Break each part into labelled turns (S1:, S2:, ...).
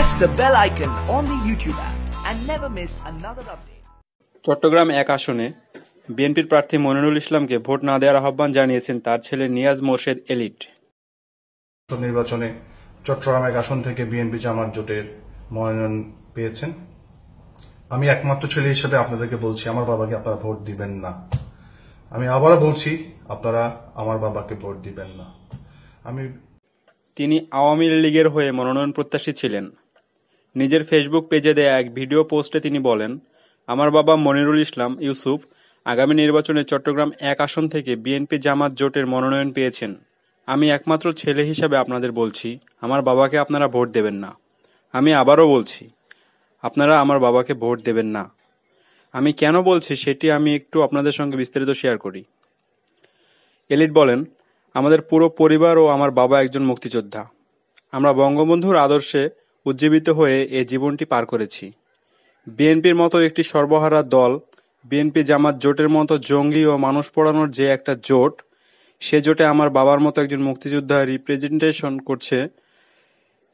S1: press the bell icon on the YouTube app and never miss another update.
S2: Chittagong এক আসনে বিএনপির প্রার্থী মনিরুল ইসলামকে ভোট না দেওয়ার আহ্বান জানিয়েছেন তার ছেলে নিয়াজ মোর্শেদ এলিট।
S3: নির্বাচনে চট্টগ্রাম এক আসন থেকে বিএনপি জামাত জোটের মনোনয়ন পেয়েছেন। আমি একমাত্র ছেলে হিসেবে আপনাদেরকে বলছি আমার বাবাকে আপনারা ভোট দিবেন না। আমি আবারও বলছি আপনারা আমার বাবাকে ভোট দিবেন না। আমি
S2: তিনি আওয়ামী লীগের হয়ে মনোনয়ন প্রত্যাশী ছিলেন। নিজের ফেসবুক পেজে দেয়া এক ভিডিও পোস্টে তিনি বলেন, আমার বাবা মনিরুল ইসলাম, ইউসুফ, আগামী নির্বাচনে চট্টগ্রাম এক আসন থেকে বিএনপি জামাত জোটের মনোনয়ন পেয়েছেন। আমি একমাত্র ছেলে হিসাবে আপনাদের বলছি, আমার বাবাকে আপনারা ভোট দেবেন না। আমি আবারও বলছি, আপনারা আমার বাবাকে ভোট দেবেন না। আমি কেন বলছি সেটি আমি একটু আপনাদের সঙ্গে বিস্তারিত শেয়ার করি। এলিট বলেন, আমাদের পুরো পরিবার ও আমার বাবা একজন মুক্তিযোদ্ধা। আমরা বঙ্গবন্ধুর আদর্শে উজ্জীবিত হয়ে এ জীবনটি পার করেছি। বিএনপির মতো একটি সর্বহারা দল, বিএনপি জামাত জোটের মতো জঙ্গি ও মানুষ পড়ানোর যে একটা জোট, সে জোটে আমার বাবার মতো একজন মুক্তিযোদ্ধা রিপ্রেজেন্টেশন করছে,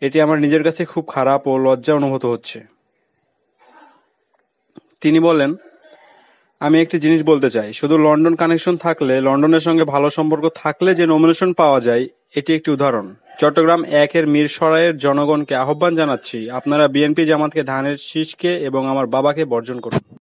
S2: এটি আমার নিজের কাছে খুব খারাপ ও লজ্জা অনুভূত হচ্ছে। তিনি বলেন আমি একটি জিনিস বলতে চাই। শুধু লন্ডন কানেকশন থাকলে, লন্ডনের সঙ্গে ভালো সম্পর্ক থাকলে যে নমিনেশন পাওয়া যায়, এটি একটি উদাহরণ। চট্টগ্রাম একের মিরসরাইয়ের জনগণকে আহ্বান জানাচ্ছি, আপনারা বিএনপি জামাতকে ধানের শীষকে এবং আমার বাবাকে বর্জন করুন।